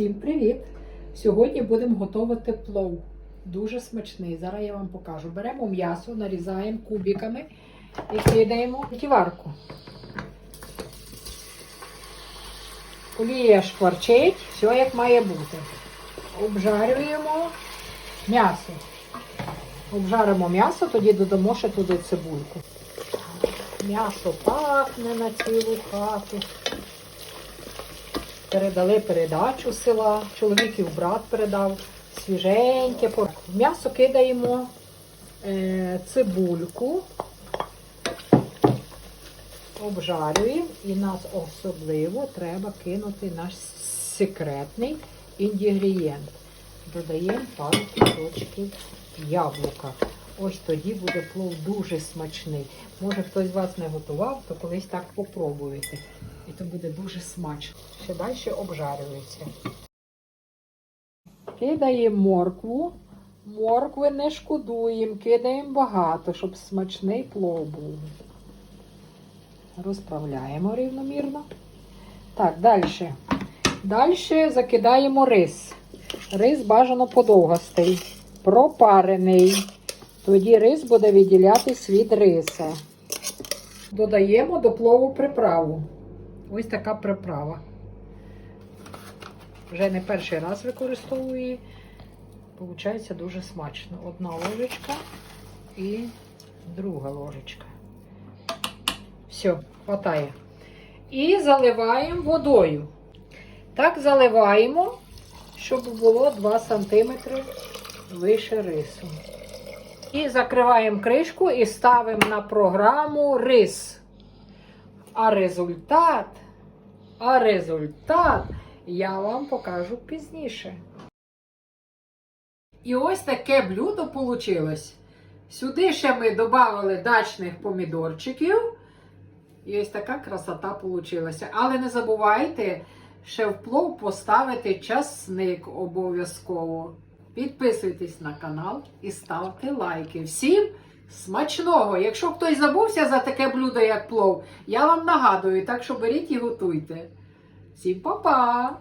Всім привіт! Сьогодні будемо готувати плов. Дуже смачний. Зараз я вам покажу. Беремо м'ясо, нарізаємо кубиками і кидаємо в тіварку. Олія шкварчить, все як має бути. Обжарюємо м'ясо. Обжаримо м'ясо, тоді додамо ще туди цибульку. М'ясо пахне на цілу хату. Передали передачу села. Чоловіків брат передав свіженьке. В м'ясо кидаємо е, цибульку, обжарюємо і нас особливо треба кинути наш секретний інгредієнт. Додаємо пару кусочків яблука. Ось тоді буде плов дуже смачний. Може хтось з вас не готував, то колись так попробуйте. І то буде дуже смачно. Ще далі обжарюється. Кидаємо моркву. Моркви не шкодуємо, кидаємо багато, щоб смачний плов був. Розправляємо рівномірно. Так, далі. Далі закидаємо рис. Рис бажано подовгостий, пропарений. Тоді рис буде відділятись від риса. Додаємо до плову приправу. Ось така приправа. Вже не перший раз використовую її. Получається дуже смачно. Одна ложечка і друга ложечка. Все, хватає. І заливаємо водою. Так заливаємо, щоб було 2 см вище рису. І закриваємо кришку і ставимо на програму рис. А результат, а результат я вам покажу пізніше. І ось таке блюдо вийшло. Сюди ще ми додали дачних помідорчиків. І ось така красота вийшла. Але не забувайте ще в плов поставити часник обов'язково. Підписуйтесь на канал і ставте лайки. Всім смачного! Якщо хтось забувся за таке блюдо, як плов, я вам нагадую, так що беріть і готуйте. Всім па-па!